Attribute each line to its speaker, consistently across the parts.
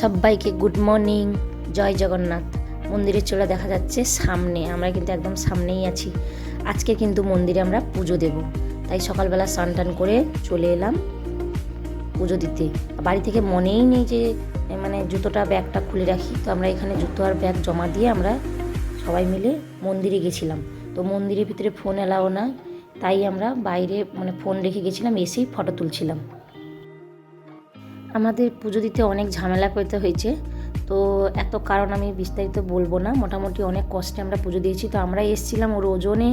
Speaker 1: সবাইকে good morning, জয় জগন্নাথ। মন্দিরের চূড়া দেখা যাচ্ছে সামনে, আমরা কিন্তু একদম সামনেই আছি। আজকে কিন্তু মন্দিরে আমরা পুজো দেব। তাই সকালবেলা স্নান টান করে চলে এলাম। পুজো দিতে। বাড়ি থেকে মনেই নেই যে মানে জুতোটা, ব্যাগটা খুলে রাখি। তো আমরা এখানে জুতো আর ব্যাগ জমা দিয়ে আমরা সবাই মিলে মন্দিরে গেছিলাম। তো মন্দিরের ভিতরে ফোন এলাও না তাই আমরা বাইরে মানে ফোন রেখে গেছিলাম, এসেই ফটো তুলছিলাম। আমাদের পুজো দিতে অনেক ঝামেলা করতে হয়েছে। তো এত কারণ আমি বিস্তারিত বলব না। মোটামুটি অনেক কষ্টে আমরা পুজো দিয়েছি। তো আমরা এসেছিলাম ওর ওজনে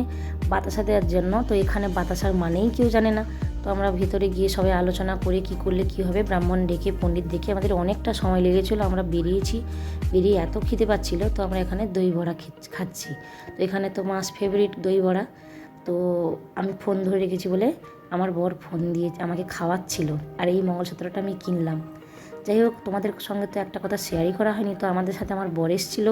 Speaker 1: বাতাসা দেওয়ার জন্য। তো এখানে বাতাসার মানেই কেউ জানে না। তো আমরা ভিতরে গিয়ে সবাই আলোচনা করে কি করলে কি হবে? ব্রাহ্মণ ডেকে, পণ্ডিত ডেকে আমাদের অনেকটা সময় লেগেছিলো, আমরা বেরিয়েছি। বেরিয়ে এত খিদে পাচ্ছিলো, তো আমরা এখানে দই বড়া খাচ্ছি। তো এখানে তো মাস ফেভারিট দই বড়া। তো আমি ফোন ধরে রেখেছি বলে আমার বর ফোন দিয়ে আমাকে খাওয়াচ্ছিল। আর এই মঙ্গলসূত্রটা আমি কিনলাম। যাই হোক, তোমাদের সঙ্গে তো একটা কথা শেয়ারই করা হয়নি, তো আমাদের সাথে আমার বর এসেছিল,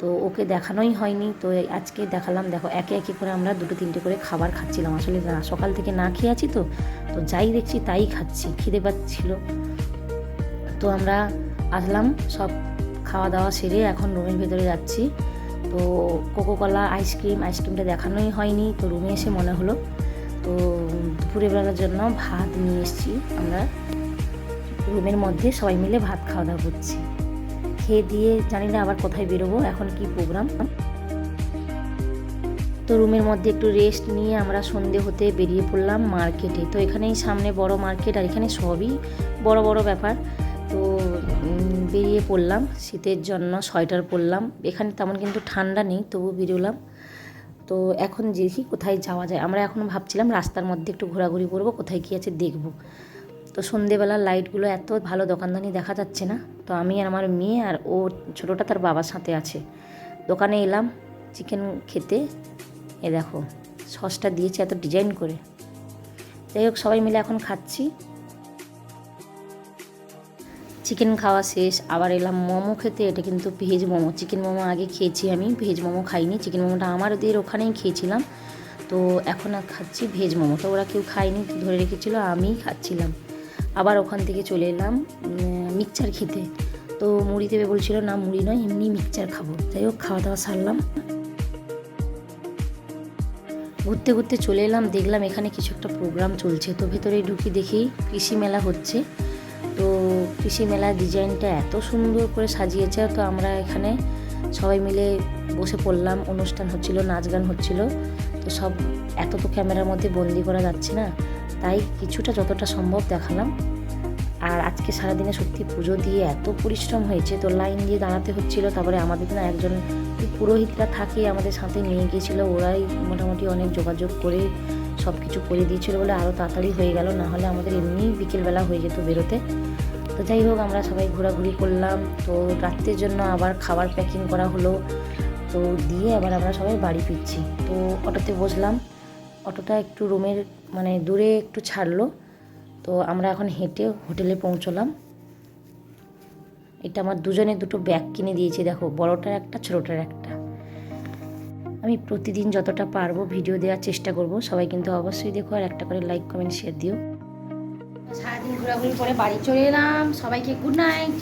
Speaker 1: তো ওকে দেখানোই হয়নি, তো আজকে দেখালাম, দেখো একে একে করে আমরা দুটো তিনটে করে খাবার খাচ্ছিলাম, আসলে না, সকাল থেকে না খেয়ে আছি তো তো যাই দেখছি তাই খাচ্ছি, খিদে পাচ্ছিল। তো আমরা আসলাম, সব খাওয়া দাওয়া সেরে এখন রুমের ভেতরে যাচ্ছি, তো কোকোকলা আইসক্রিম আইসক্রিমটা দেখানোই হয়নি, তো রুমে এসে মনে হলো, তো দুপুরে বেলার জন্য ভাত নিয়ে এসেছি আমরা। রুমের মধ্যে সবাই মিলে ভাত খাওয়া দাওয়া করছি। খেয়ে দিয়ে জানি না আবার কোথায় বেরোবো, এখন কি প্রোগ্রাম তো রুমের মধ্যে একটু রেস্ট নিয়ে আমরা সন্ধে হতে বেরিয়ে পড়লাম মার্কেটে তো এখানেই সামনে বড় মার্কেট আর এখানে সবই বড় বড় ব্যাপার। তো বেরিয়ে পড়লাম, শীতের জন্য সোয়েটার পরলাম। এখানে তেমন কিন্তু ঠান্ডা নেই তবু বেরোলাম। তো এখন দেখি কোথায় যাওয়া যায়। আমরা এখন ভাবছিলাম রাস্তার মধ্যে একটু ঘোরাঘুরি করব, কোথায় কী আছে দেখব। তো সন্ধেবেলা লাইটগুলো এত ভালো দোকানদানি দেখা যাচ্ছে না। তো আমি আর আমার মেয়ে আর ও ছোটোটা তার বাবার সাথে আছে। দোকানে এলাম চিকেন খেতে। এ দেখো সসটা দিয়েছে এত ডিজাইন করে। যাই হোক, সবাই মিলে এখন খাচ্ছি। চিকেন খাওয়া শেষ, আবার এলাম মোমো খেতে। এটা কিন্তু ভেজ মোমো। চিকেন মোমো আগে খেয়েছি আমি, ভেজ মোমো খাইনি। চিকেন মোমোটা আমার ওদের ওখানেই খেয়েছিলাম। তো এখন আর খাচ্ছি ভেজ মোমো। তো ওরা কেউ খায়নি, ধরে রেখেছিল, আমিই খাচ্ছিলাম। আবার ওখান থেকে চলে এলাম মিক্সচার খেতে। তো মুড়ি দেবে বলছিল, না, মুড়ি নয়, এমনি মিক্সচার খাব। যাই হোক খাওয়া দাওয়া সারলাম। ঘুরতে ঘুরতে চলে এলাম, দেখলাম এখানে কিছু একটা প্রোগ্রাম চলছে। তো ভেতরে ঢুকি দেখি কৃষি মেলা হচ্ছে। তো কৃষি মেলার ডিজাইনটা এত সুন্দর করে সাজিয়েছে, তো আমরা এখানে সবাই মিলে বসে পড়লাম। অনুষ্ঠান হচ্ছিল, নাচ গান হচ্ছিল। তো সব, এত তো ক্যামেরার মধ্যে বন্দি করা যাচ্ছে না। তাই কিছুটা যতটা সম্ভব দেখালাম। আর আজকে সারাদিনে সত্যি পুজো দিয়ে এত পরিশ্রম হয়েছে, তো লাইন দিয়ে দাঁড়াতে হচ্ছিল। তারপরে আমাদের না একজন পুরোহিতরা থাকে আমাদের সাথে, নিয়ে গিয়েছিল। ওরাই মোটামুটি অনেক যোগাযোগ করে সব কিছু করে দিয়েছিল বলে আরও তাড়াতাড়ি হয়ে গেল। না হলে আমাদের এমনি বিকেলবেলা হয়ে যেত বেরোতে। তো যাই হোক, আমরা সবাই ঘোরাঘুরি করলাম। তো রাত্রের জন্য আবার খাবার প্যাকিং করা হলো। তো দিয়ে আবার আমরা সবাই বাড়ি ফিরছি। তো অটোতে বসলাম। অটোটা একটু রুমের মানে দূরে একটু ছাড়লো। তো আমরা এখন হেঁটে হোটেলে পৌঁছলাম। এটা আমার দুজনে দুটো ব্যাগ কিনে দিয়েছি, দেখো, বড়টার একটা, ছোটোটার একটা। আমি প্রতিদিন যতটা পারব ভিডিও দেওয়ার চেষ্টা করব, সবাই কিন্তু অবশ্যই দেখো আর একটা করে লাইক, কমেন্ট শেয়ার দিও। সারাদিন ঘোরাঘুরি করে বাড়ি চলে এলাম, সবাইকে গুড নাইট